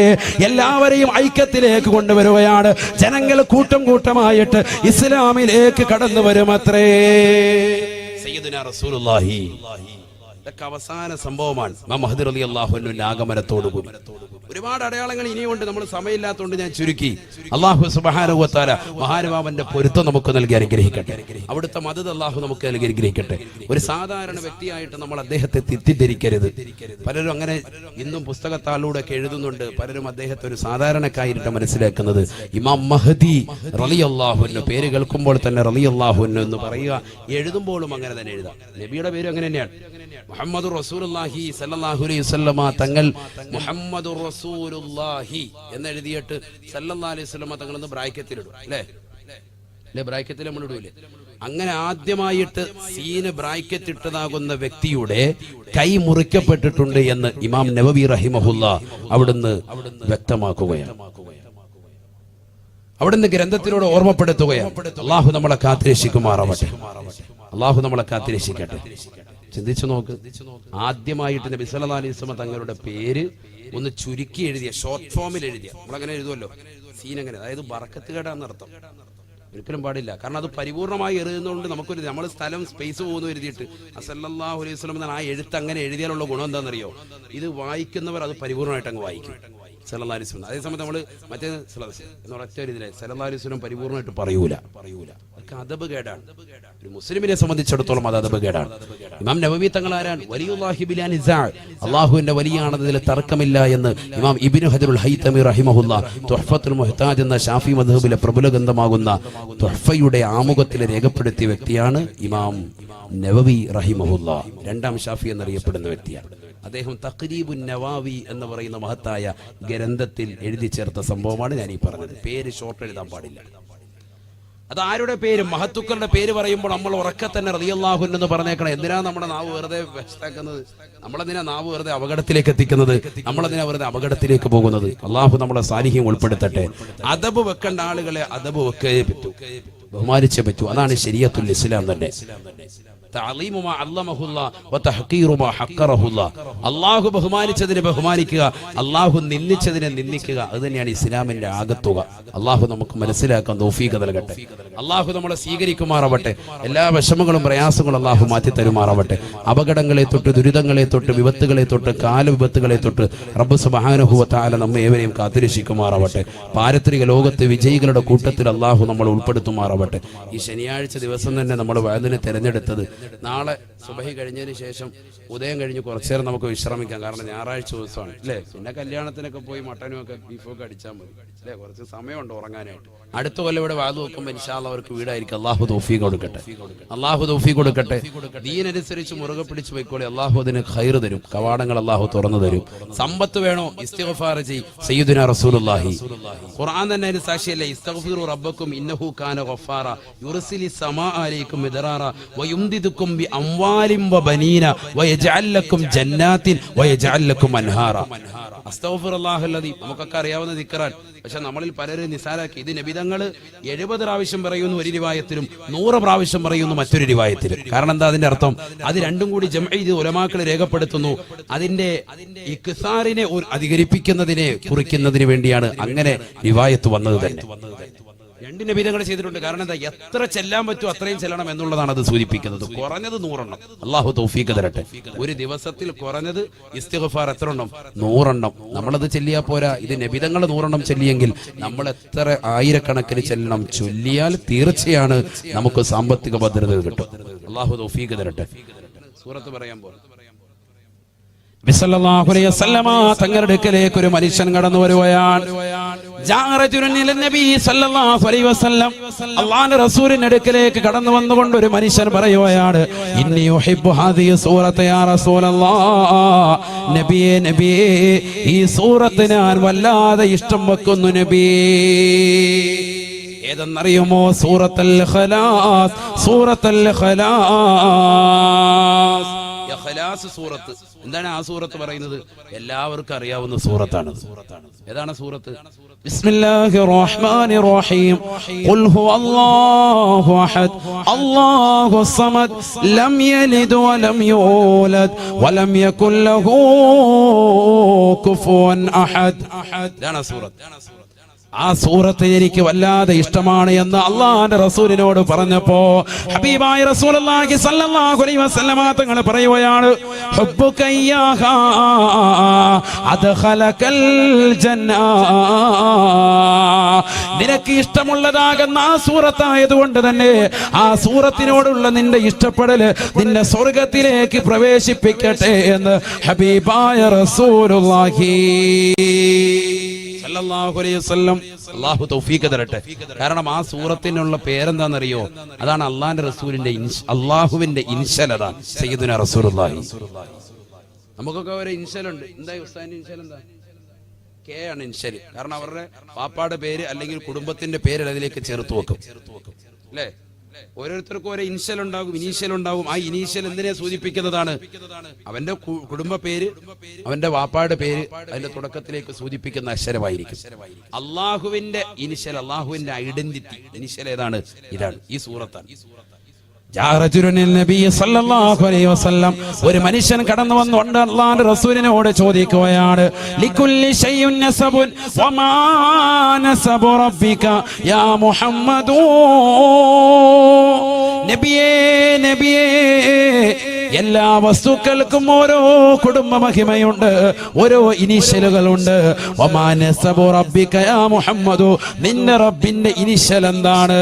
എല്ലാവരെയും ഐക്യത്തിലേക്ക് കൊണ്ടുവരികയാണ്. ജനങ്ങൾ കൂട്ടം കൂട്ടമായിട്ട് ഇസ്ലാമിലേക്ക് കടന്നു വരും അത്രേ. സയ്യിദുനാ റസൂലുള്ളാഹി. ഇതൊക്കെ അവസാന സംഭവമാണ്. ഇമാം മഹദി റളിയല്ലാഹുവിന്റെ ആഗമനത്തോടു കൂടി ഒരുപാട് അടയാളങ്ങൾ ഇനിയുണ്ട് നമ്മൾ സമയമില്ലാത്തതുകൊണ്ട് ഞാൻ ചുരുക്കി. അള്ളാഹു സുബഹാനുവത്താല മഹാനുഭാവന്റെ പൊരുത്തം നമുക്ക് നൽകി അനുഗ്രഹിക്കട്ടെ. അവിടുത്തെ മദത് അള്ളാഹു നമുക്ക് നൽകി അനുഗ്രഹിക്കട്ടെ. ഒരു സാധാരണ വ്യക്തിയായിട്ട് നമ്മൾ അദ്ദേഹത്തെ തെറ്റിദ്ധരിക്കരുത്. പലരും അങ്ങനെ ഇന്നും പുസ്തകത്താലൂടെ ഒക്കെ എഴുതുന്നുണ്ട്. പലരും അദ്ദേഹത്തെ ഒരു സാധാരണക്കായിട്ട് മനസ്സിലാക്കുന്നത് ഇമാം മഹദി റലി അള്ളാഹുവിന് പേര് കേൾക്കുമ്പോൾ തന്നെ റലി അള്ളാഹുവിന് എന്ന് പറയുക. എഴുതുമ്പോഴും അങ്ങനെ തന്നെ എഴുതാം. നബിയുടെ പേര് അങ്ങനെ തന്നെയാണ്. മുഹമ്മദ് റസൂലുള്ളാഹി സല്ലല്ലാഹു അലൈഹി വസല്ലമ തങ്ങൾ മുഹമ്മദ് റസൂലുല്ലാഹി എന്ന് എഴുതിയിട്ട് സല്ലല്ലാഹു അലൈഹി വസല്ലമ തങ്ങൾ എന്ന് ബ്രാക്കറ്റിലിടും അല്ലേ? അല്ലേ? ബ്രാക്കറ്റിൽ നമ്മൾ ഇടൂലേ? അങ്ങനെ ആദ്യമായിട്ട് സീന് ബ്രാക്കറ്റ് ഇട്ടതാകുന്ന വ്യക്തിയുടെ കൈ മുറിക്കപ്പെട്ടിട്ടുണ്ട് എന്ന് ഇമാം നവവി റഹിമഹുല്ല അവിടുന്ന് വ്യക്തമാക്കുകയാണ്. അവിടുന്ന് ഗ്രന്ഥത്തിലൂടെ ഓർമ്മപ്പെടുത്തുകയാണ്. അള്ളാഹു നമ്മളെ കാത്തിരക്ഷിക്കുമാറാവട്ടെ. അള്ളാഹു നമ്മളെ കാത്തിരക്ഷിക്കട്ടെ. ചിന്തിച്ചു നോക്ക് ആദ്യമായിട്ട് നബി തങ്ങളുടെ പേര് ഒന്ന് ചുരുക്കി എഴുതിയ ഷോർട്ട് ഫോമിൽ എഴുതിയ. നമ്മളങ്ങനെ എഴുതുമല്ലോ? സീൻ അങ്ങനെ. അതായത് ബറക്കത്ത് കേടാന്നർത്ഥം ഒരിക്കലും പാടില്ല. കാരണം അത് പരിപൂർണമായി എഴുതുന്നതുകൊണ്ട് നമുക്കൊരു നമ്മൾ സ്ഥലം സ്പേസ് പോകുന്നു എഴുതിയിട്ട് അസല്ലാഹു അലൈഹി എന്നാണ് ആ എഴുത്ത് അങ്ങനെ എഴുതിയാലുള്ള ഗുണം എന്താണെന്നറിയോ? ഇത് വായിക്കുന്നവർ അത് പരിപൂർണമായിട്ട് അങ്ങ് വായിക്കും. സല്ലല്ലാഹു അലൈഹി വസല്ലം അതേസമയത്ത് നമ്മൾ മറ്റേ എന്ന് ഒറ്റ ഒരു ഇതിലെ വസല്ലം പരിപൂർണമായിട്ട് പറയൂല. പറയൂല. അതൊക്കെ അദബ് കേടാണ്. ഒരു മുസ്ലിമിനെ സംബന്ധിച്ചിടത്തോളം അത് അദബ് കേടാണ്. ഇമാം നബവി തങ്ങൾ ആരാണ് അള്ളാഹുവിന്റെ വലിയാണെന്നതിൽ തർക്കമില്ല എന്ന് ഇമാം ഇബ്നു ഹജറുൽ ഹൈതമി റഹിമഹുല്ല തുഹഫത്തുൽ മുഹ്താജ് എന്ന ഷാഫി മധുബിലെ പ്രബല ഗ്രന്ഥമാകുന്ന തുഹ്ഫയുടെ ആമുഖത്തിൽ രേഖപ്പെടുത്തിയ വ്യക്തിയാണ് ഇമാം നവവി റഹിമഹുല്ല. രണ്ടാം ഷാഫി എന്നറിയപ്പെടുന്ന വ്യക്തിയാണ്. അദ്ദേഹം തക്രീബുൻ നവാവി എന്ന് പറയുന്ന മഹത്തായ ഗ്രന്ഥത്തിൽ എഴുതി ചേർത്ത സംഭവമാണ് ഞാൻ ഈ പറഞ്ഞത്. പേര് ഷോർട്ട് എഴുതാൻ പാടില്ല. അത് ആരുടെ പേര്? മഹത്തുക്കളുടെ പേര് പറയുമ്പോൾ നമ്മൾ ഉറക്കെ തന്നെ റതിയല്ലാഹു എന്ന് പറഞ്ഞേക്കണം. എന്തിനാ നമ്മുടെ നാവ് വെറുതെ വെച്ചാക്കുന്നത് നമ്മളെന്തിനാ നാവ് വെറുതെ അപകടത്തിലേക്ക് എത്തിക്കുന്നത്? നമ്മളെന്തിനാ വെറുതെ അപകടത്തിലേക്ക് പോകുന്നത്? അള്ളാഹു നമ്മളെ സാന്നിധ്യം ഉൾപ്പെടുത്തട്ടെ. അതബ് വെക്കേണ്ട ആളുകളെ അതബ് വെക്കേ പറ്റൂ. ബഹുമാനിച്ചേ പറ്റൂ. അതാണ് ശരിയത്തുൽ ഇസ്ലാം തന്നെ. അള്ളാഹു ബഹുമാനിച്ചതിനെ ബഹുമാനിക്കുക അള്ളാഹു നിന്ദിച്ചതിനെ നിന്ദിക്കുക അത് തന്നെയാണ് ഇസ്ലാമിന്റെ ആകത്തുക. അള്ളാഹു നമുക്ക് മനസ്സിലാക്കാൻ തോഫീക നൽകട്ടെ. അള്ളാഹു നമ്മളെ സ്വീകരിക്കുമാറാവട്ടെ. എല്ലാ വിഷമങ്ങളും പ്രയാസങ്ങളും അള്ളാഹു മാറ്റി തരുമാറാവട്ടെ. അപകടങ്ങളെ തൊട്ട് ദുരിതങ്ങളെ തൊട്ട് വിപത്തുകളെ തൊട്ട് കാലവിപത്തുകളെ തൊട്ട് റബ്ബ് സുബാനുഭവത്താല നമ്മെ ഏവരെയും കാത്തിരക്ഷിക്കുമാറാവട്ടെ. പാരത്രിക ലോകത്തെ വിജയികളുടെ കൂട്ടത്തിൽ അള്ളാഹു നമ്മൾ ഉൾപ്പെടുത്തുമാറാവട്ടെ. ഈ ശനിയാഴ്ച ദിവസം തന്നെ നമ്മൾ വയലിനെ തിരഞ്ഞെടുത്തത് നാളെ സുബഹി കഴിഞ്ഞതിന് ശേഷം ഉദയം കഴിഞ്ഞ് കുറച്ചു നേരം നമുക്ക് വിശ്രമിക്കാം. കാരണം ഞായറാഴ്ച ദിവസമാണ്. അല്ലേ? പിന്നെ കല്യാണത്തിനൊക്കെ പോയി മട്ടനും ഒക്കെ ബീഫും ഒക്കെ അടിച്ചാൽ മതി. അല്ലേ? കുറച്ച് സമയമുണ്ട് ഉറങ്ങാനായിട്ട്. അടുത്ത കൊല്ലം ഇവിടെ വാതു നോക്കുമ്പോൾ ഇൻഷാല്ല അവർക്ക് വീടായിരിക്കും. അള്ളാഹു തോഫി കൊടുക്കട്ടെ. അള്ളാഹു തോഫി കൊടുക്കട്ടെ. ദീനനുസരിച്ച് മുറുകെ പിടിച്ച് പോയിക്കോളി. അള്ളാഹു അതിന് ഖൈർ തരും. കവാടങ്ങൾ അള്ളാഹു തുറന്നു തരും. സമ്പത്ത് വേണോ? സയ്യിദുന റസൂലുള്ളാഹി. ഖുർആൻ തന്നെ അതിന് സാക്ഷിയല്ലേ? ഇസ്തഗ്ഫിറു റബ്ബക്കും ഇന്നഹു കാന ഗഫാറ. യുർസിലി സമാ അലൈക്കും മിദറാറ വയുംദിദുക്കും ബി അംവാലിം വബനീന വയജഅൽ ലക്കും ജന്നാത്തിൻ വയജഅല്ലക്കും അൻഹാറ അസ്തഗ്ഫിറുല്ലാഹല്ലദീ നമുക്കൊക്കെ അറിയാവുന്ന ദിക്റാണ് പക്ഷെ നമ്മളിൽ പലരും നിസാരാക്കി ഇത് നബിതങ്ങൾ എഴുപത് പ്രാവശ്യം പറയുന്നു ഒരു റിവായത്തിലും നൂറ് പ്രാവശ്യം പറയുന്നു മറ്റൊരു റിവായത്തിലും കാരണം എന്താ അതിന്റെ അർത്ഥം? അത് രണ്ടും കൂടി ചെയ്ത് ഉലമാക്കൾ രേഖപ്പെടുത്തുന്നു. അതിന്റെ ഒരു- അധികരിപ്പിക്കുന്നതിനെ കുറിക്കുന്നതിന് വേണ്ടിയാണ് അങ്ങനെ റിവായത്ത് വന്നത് തന്നെ. രണ്ട് തങ്ങളെ ചെയ്തിട്ടുണ്ട്. കാരണം എന്താ? എത്ര ചെല്ലാൻ പറ്റുമോ അത്രയും ചെല്ലണം എന്നുള്ളതാണ് അത് സൂചിപ്പിക്കുന്നത്. കുറഞ്ഞത് നൂറെണ്ണം. അള്ളാഹു തൗഫീഖ് തരട്ടെ. ഒരു ദിവസത്തിൽ കുറഞ്ഞത് ഇസ്തിഗ്ഫാർ എത്ര എണ്ണം നൂറെണ്ണം. നമ്മളത് ചെല്ലിയാൽ പോരാ. ഇത് നബിതങ്ങൾ നൂറെണ്ണം ചെല്ലിയെങ്കിൽ നമ്മൾ എത്ര ആയിരക്കണക്കിന് ചെല്ലണം ചൊല്ലിയാൽ തീർച്ചയാണ് നമുക്ക് സാമ്പത്തിക ഭദ്രത കിട്ടും അള്ളാഹു തൗഫീഖ് തരട്ടെ. സൂറത്ത് പറയാൻ വസല്ലമ തങ്ങളുടെ അടുക്കലേക്ക് ഒരു മനുഷ്യൻ കടന്നു വരുകയാണ് അടുക്കലേക്ക് കടന്നു വന്നുകൊണ്ട് ഒരു മനുഷ്യൻ പറയുകയാണ് നബിയേ നബിയേ ഈ ഞാൻ വല്ലാതെ ഇഷ്ടം വെക്കുന്നു നബിയേ ഏതെന്നറിയുമോ സൂറത്തൽ ഖലാസ്? സൂറത്തൽ ഖലാസ്. ഖലാസ് സൂറത്ത്. എന്താണ് ആ സൂറത്ത് പറയുന്നത്? എല്ലാവർക്കും അറിയാവുന്ന സൂറത്താണ് ഏതാണ് സൂറത്ത്? ബിസ്മില്ലാഹിർ റഹ്മാനിർ റഹീം ഖുൽ ഹുവല്ലാഹു അഹദ്. അല്ലാഹു സമദ്. ലം യലിദ് വലം യൂലദ്. വലം യകുൽ ലഹു കുഫുവൻ അഹദ്. ഇതാണ് സൂറത്ത്. ആ സൂറത്ത് എനിക്ക് വല്ലാതെ ഇഷ്ടമാണ് എന്ന് അള്ളാഹാന്റെ റസൂലിനോട് പറഞ്ഞപ്പോ ഹബീബായ വസല്ലമ തങ്ങൾ പറയുകയാണ് നിനക്ക് ഇഷ്ടമുള്ളതാകുന്ന ആ സൂറത്തായതുകൊണ്ട് തന്നെ ആ സൂറത്തിനോടുള്ള നിന്റെ ഇഷ്ടപ്പെടൽ നിന്നെ സ്വർഗത്തിലേക്ക് പ്രവേശിപ്പിക്കട്ടെ എന്ന് ഹബീബായ റസൂലുള്ളാഹി. അള്ളാഹു തൗഫീഖ് തരട്ടെ. കാരണം ആ സൂറത്തിനുള്ള പേരെന്താണെന്നറിയോ? അതാണ് അള്ളാന്റെ റസൂലിന്റെ അള്ളാഹുവിന്റെ ഇൻഷൽ അതാണ് സയ്യിദുന റസൂലുള്ളാഹി. നമുക്കൊക്കെ ഒരു ഇൻഷലുണ്ട്. എന്താ ഉസ്താദിന്റെ ഇൻഷൽ എന്താ? കെ ആണ് ഇൻഷൽ. കാരണം അവരുടെ പാപ്പാടെ പേര് അല്ലെങ്കിൽ കുടുംബത്തിന്റെ പേര് അതിലേക്ക് ചേർത്ത് വെക്കും. അല്ലേ? ഓരോരുത്തർക്കും ഓരോ ഇനിഷ്യൽ ഉണ്ടാകും ഇനീഷ്യൽ ഉണ്ടാകും. ആ ഇനീഷ്യൽ എന്തിനെ സൂചിപ്പിക്കുന്നതാണ്? അവന്റെ കുടുംബ പേര് അവന്റെ വാപ്പാടെ പേര് അതിന്റെ തുടക്കത്തിലേക്ക് സൂചിപ്പിക്കുന്ന അക്ഷരമായിരിക്കും. അള്ളാഹുവിന്റെ ഇനിഷ്യൽ അള്ളാഹുവിന്റെ ഐഡന്റിറ്റി ഇനിഷ്യൽ ഏതാണ്? ഇതാണ് ഈ സൂറത്താണ്. ഒരു മനുഷ്യൻ കടന്നു വന്നുകൊണ്ട് അള്ളാന്റെ റസൂലിനോട് ചോദിക്കുകയാണ് നബിയേ നബിയേ എല്ലാ വസ്തുക്കൾക്കും ഓരോ കുടുംബ മഹിമയുണ്ട് ഓരോ ഇനിഷ്യലുകളുണ്ട്. വമാ നസബു റബ്ബിക യാ മുഹമ്മദു? നിന്റെ റബ്ബിന്റെ ഇനീഷ്യൽ എന്താണ്?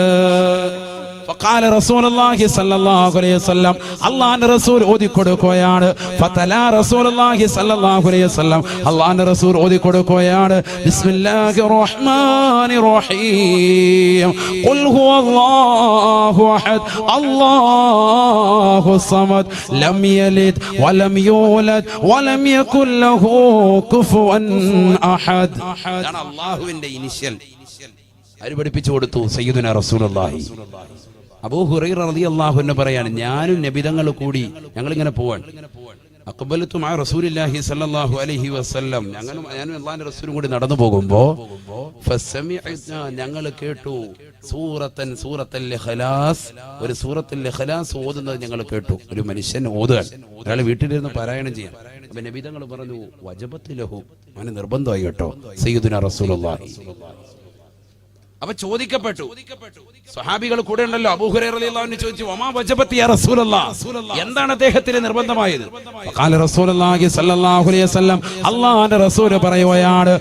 ഫഖാല റസൂലുള്ളാഹി സ്വല്ലല്ലാഹു അലൈഹി വസല്ലം റസൂൽ റസൂലുള്ളാഹി സ്വല്ലല്ലാഹു അലൈഹി വസല്ലം റസൂൽ റഹീം ഖുൽ ഹുവല്ലാഹു അഹദ് സമദ് ലം യലിദ് വലം യൂലദ് വലം യകുൽ ലഹു കുഫുവൻ അഹദ് ഇനിഷ്യൽ ആര് പഠിപ്പിച്ചു കൊടുത്തു സയ്യിദുന റസൂലുള്ളാഹി. അബൂ ഹുറൈറ അള്ളാഹു അൻഹു പറയാണ് ഞാനും നബിതങ്ങൾ കൂടി ഞങ്ങൾ ഇങ്ങനെ പോവാൻ അക്ബലത്തും ആ റസൂലില്ലാഹി സല്ലല്ലാഹു അലൈഹി വസല്ലം. ഞങ്ങളും ഞാനും അള്ളാഹിന്റെ റസൂലും കൂടി നടന്നു പോകുമ്പോ ഞങ്ങൾ കേട്ടു സൂറത്തൻ സൂറത്തൽ ഖലാസ് ഒരു സൂറത്തുൽ ഖലാസ് ഓതുന്നത് ഞങ്ങൾ കേട്ടു. ഒരു മനുഷ്യൻ ഓതുകയാണ്. ഒരാൾ വീട്ടിലിരുന്ന് പാരായണം ചെയ്യാം അപ്പൊ നബിതങ്ങൾ പറഞ്ഞു വജബത്തിലഹു അവന് നിർബന്ധമായി കേട്ടോ. സയ്യിദുന റസൂലുള്ളാഹി. അപ്പൊ ചോദിക്കപ്പെട്ടു. സ്വഹാബികൾ കൂടെ ഉണ്ടല്ലോ. അബൂഹുറൈറിന് ചോദിച്ചു ഒമാ വജബത്തി എന്താണ് അദ്ദേഹത്തിന് നിർബന്ധമായത്? പറയുകയാണ്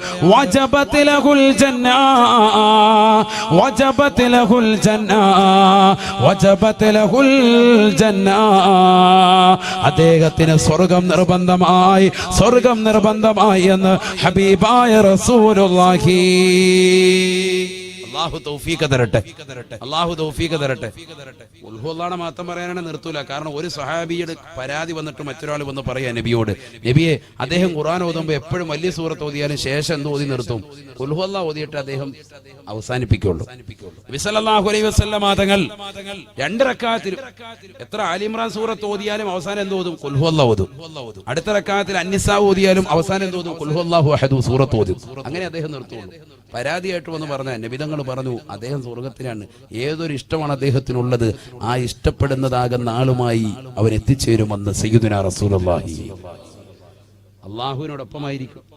അദ്ദേഹത്തിന് സ്വർഗം നിർബന്ധമായി സ്വർഗം നിർബന്ധമായി എന്ന് ഹബീബായ റസൂലുള്ളാഹി അള്ളാഹു തൗഫീഖ് തരട്ടെ. അള്ളാഹു തൗഫീഖ് തരട്ടെ. ഉൽഹുള്ളാണ് മാത്രം പറയാനാണ് നിർത്തൂല. കാരണം ഒരു സഹാബിയുടെ പരാതി വന്നിട്ട് മറ്റൊരാൾ വന്ന് പറയാ നബിയോട്. നബിയെ അദ്ദേഹം ഖുർആൻ ഓതുമ്പോൾ എപ്പോഴും വലിയ സൂറത്ത് ഓതിയാലും ശേഷം എന്ത് ഓതി നിർത്തും? ഉൽഹുല്ല ഓതിയിട്ട് അദ്ദേഹം അവസാനിപ്പിക്കുള്ളൂ. നബി സല്ലല്ലാഹു അലൈഹി വസല്ലം തങ്ങൾ രണ്ട് റക്കാത്തിൽ എത്ര ആലിമ്രാൻ സൂറത്ത് ഓതിയാലും അവസാനം എന്ത് ഓതും? കുൽഹുല്ല ഓതും. അടുത്ത റക്കാത്തിൽ അന്നിസ ഓതിയാലും അവസാനം എന്ത് ഓതും? കുൽഹുല്ലാഹു അഹദു സൂറത്ത് ഓതും. അങ്ങനെ അദ്ദേഹം നിർത്തുള്ളൂ. പരാതിയായിട്ട് വന്ന് പറഞ്ഞ നബിതങ്ങൾ പറഞ്ഞു. അദ്ദേഹം സ്വർഗത്തിലാണ് ഏതൊരു ഇഷ്ടമാണ് അദ്ദേഹത്തിനുള്ളത്? ആ ഇഷ്ടപ്പെടുന്നതാകുന്ന ആളുമായി അവൻ എത്തിച്ചേരുമെന്ന് സയ്യിദുന റസൂലുള്ളാഹി. അള്ളാഹുവിനോടൊപ്പമായിരിക്കും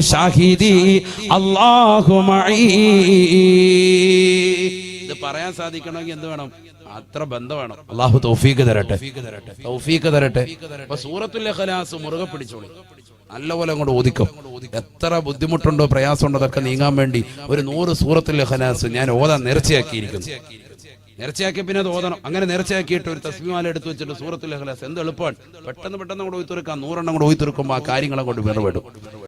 ഷാഹിദി ഇത് പറയാൻ സാധിക്കണമെങ്കിൽ എന്ത് വേണം? അത്ര ബന്ധം വേണം അള്ളാഹു തൗഫീഖ് തരട്ടെ. തൗഫീഖ് തരട്ടെ. അപ്പൊ സൂറത്തുൽ ഇഖ്ലാസ് മുറുകെ പിടിച്ചോളി. നല്ലപോലെ അങ്ങോട്ട് ഓദിക്കും എത്ര ബുദ്ധിമുട്ടുണ്ടോ പ്രയാസമുണ്ടോ അതൊക്കെ നീങ്ങാൻ വേണ്ടി ഒരു നൂറ് സൂറത്തുൽ ഇഖ്ലാസ് ഞാൻ ഓതാൻ നേർച്ചയാക്കിയിരിക്കുന്നു. നേർച്ചയാക്കി പിന്നെ അത് ഓതണം. അങ്ങനെ നേർച്ചയാക്കിയിട്ട് ഒരു തസ്മിമാല എടുത്തു വെച്ചിട്ട് സൂറത്തുൽ ഇഖ്ലാസ് എന്ത് എളുപ്പമാണ്. പെട്ടെന്ന് പെട്ടെന്ന് കൂടെ ഒയ്ത്തുറക്കാം നൂറെണ്ണം കൂടെ ഒയ്ത്തുറക്കുമ്പോൾ ആ കാര്യങ്ങളെ കൊണ്ട് വിടപെടും